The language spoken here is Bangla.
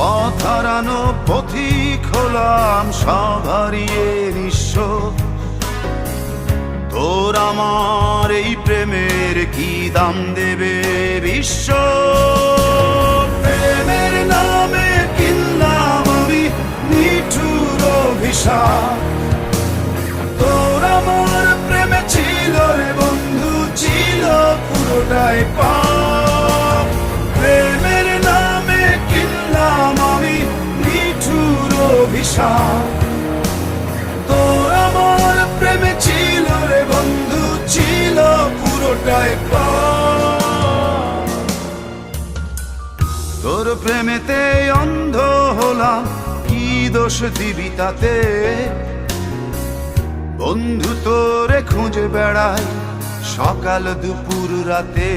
পথ হারানো পথিক হলাম সব হারিয়ে নিঃস্ব। তোর আমার এই প্রেমের কি দাম দেবে বিশ্ব? প্রেমের নামে কিনলাম আমি নিঠুর অভিশাপ। তোর আমার প্রেমে ছিল রে বন্ধু, ছিল পুরোটাই পাপ। অভিশাপ। তোর আমার প্রেমে ছিল রে বন্ধু, ছিল পুরোটাই তোর প্রেমেতে অন্ধ হলাম, কি দোষ দিবি তাতে? বন্ধু তোরে খুঁজে বেড়াই সকাল দুপুর রাতে।